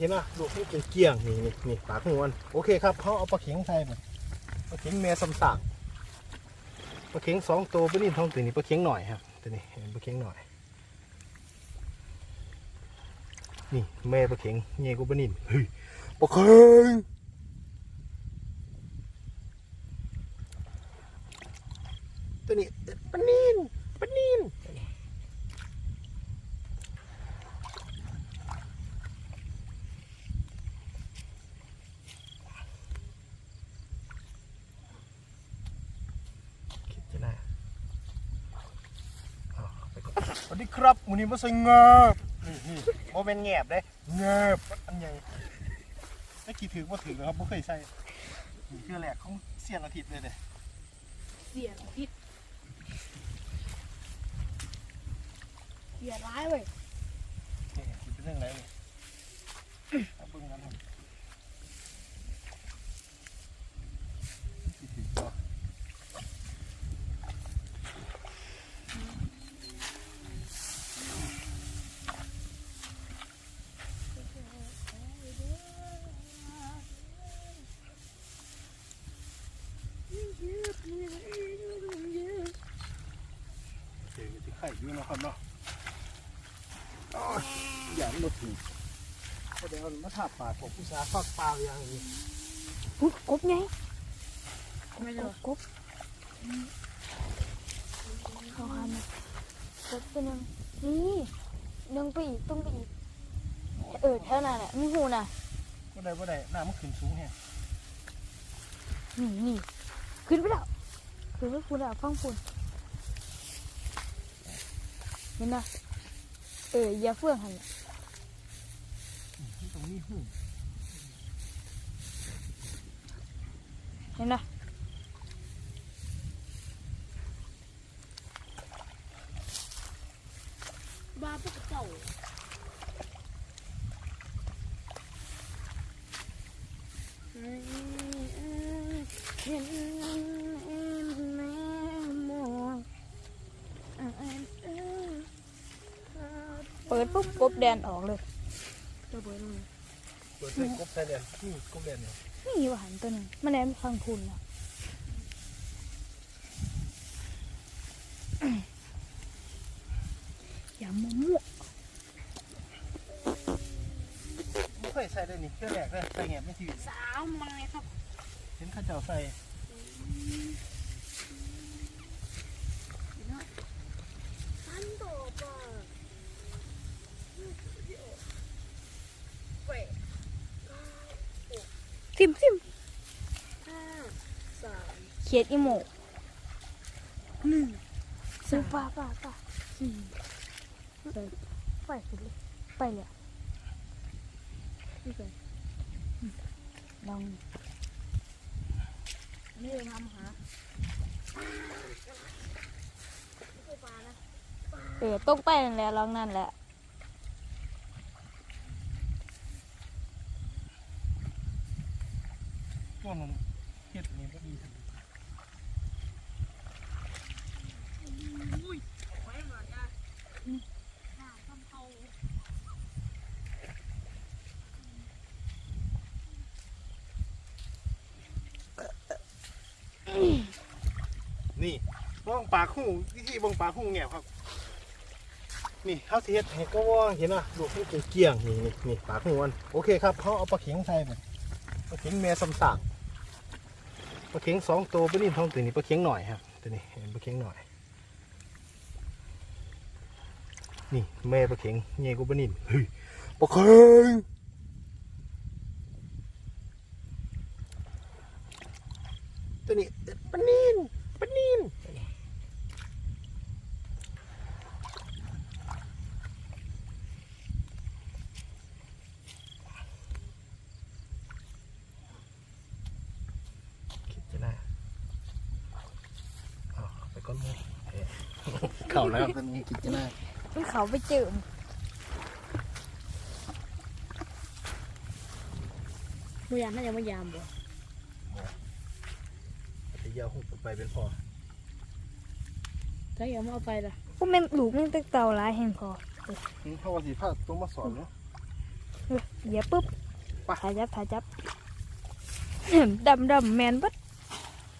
เห็นไหมลูกนี่เป็นเกี้ยงนี่นี่นี่ปากขงมันโอเคครับเขาเอาปลาเข็งใส่ไปปลาเข็งแม่สำสางปลาเข็งสองตัวปลานิ่มท้องตัวนี้ปลาเข็งหน่อยครับตัวนี้ปลาเข็งหน่อย นี่แม่ปลาเข็งเงี้ยกูปลานิ่มเฮ้ยปลาเข็งตัวนี้ปลานิ่มปลานิ่ม คิดจะได้เอาไปก่อนสวัส ดีครับวันนี้มาใส่เงือบนี่นี่โมเป็นแงบเลยเงือบอันใหญ่ไม่กี่ถือว่าถือนะครับไม่เคยใส่นี่คือแหลกของเสียนอาทิตย์เลยเด้เสียพิษเสียร้ายเว้ยนี่มันเป็นเรื่องอะไรเลยเอาเบิ่งกันครับกี่ถือบ่ เจอที่ไข่อยู่นะครับเนาะโอ้ย อย่ามันมาถึงก็เดี๋ยวมันมาถาบปากของผู้ชายฟากปลาอย่างนี้อุ๊ยกบไงไม่กรู้บกบเขาหันมากบตัวหนึงนี่นึงไปอีกต้องไปอีกเออเท่านั้นแหละมีหูน่ะก็ได้ก็ได้หน้ามันขึ้นสูงแฮะนี่นี่ขึ้นไปแล้วขึ้นไปพูนแล้วฟังพูนเห็นนะเอออย่าเฟื่องหันน่ะ ตรงนี้หูเห็นนะบ้าพวกเจ้าเห็นแม่มองเปิดปุ๊บกบแดนออกเลยจะเปิดมั้ย เปิดเป็นกบใส่เดือนนี่กบเดือนเนี่ยนี่ว่าหันตัวหนึงมันแดนฟังพูนนะอย่ามั่วไม่เคยใส่เลยนี่เพื่อแรกเลยใส่แงบไม่ทีวีสาวไม้ครับ เห็นข้าเจ้าใส่ พันโตปะเว้ย ทิมทิมห้าสามเขียดอีโมหนึ่งซื้อป้าป้าป้าสี่ไปไปสุดเลยไปเลยนี่เป็นลองนี่เลยทำหาเออต้องไปนั่นแหละลองนั่นแหละ วมันเฮ็ดนี่ก็ดีนี่บ้องปากหูวิธีบ้องปากหูแง่ครับ นี่เขาเสิเฮ็ดให้ก็ว่าเห็นนะลูกนี่เป็นเกี้ยงนี่นี่นี่ปากหูมันโอเคครับเขาเอาปลาเข็งใส่ไปปลาเข็งแม่สำสาง ปลาเข็งสองตัวปลานิ่มท้องตัวนี้ปลาเข็งหน่อยครับตัวนี้ปลาเข็งหน่อย นี่แม่ปลาเข็งเงี้ยกูปลานิ่มเฮ้ยปลาเข็งตัวนี้ปลานิ่มปลานิ่ม คิดจะได้เอาไป ก้อนหมูเอ๊ะเข่าแล้วตอนนี้คิดจะได้มันเขาไปเจิมมือยามน่าจะไม่ยามบ่จะยาวหุบไปเป็นพอถ้าอย่ามาเอาไปล่ะพวกแม่นลูกมันตึกเต่าหลายแห่งพออืมเพราะว่าสีผ้าต้องมาสอนเนาะเออเหยียบปุ๊บไปถ่ายจับถ่ายจับดำดำแมนบัด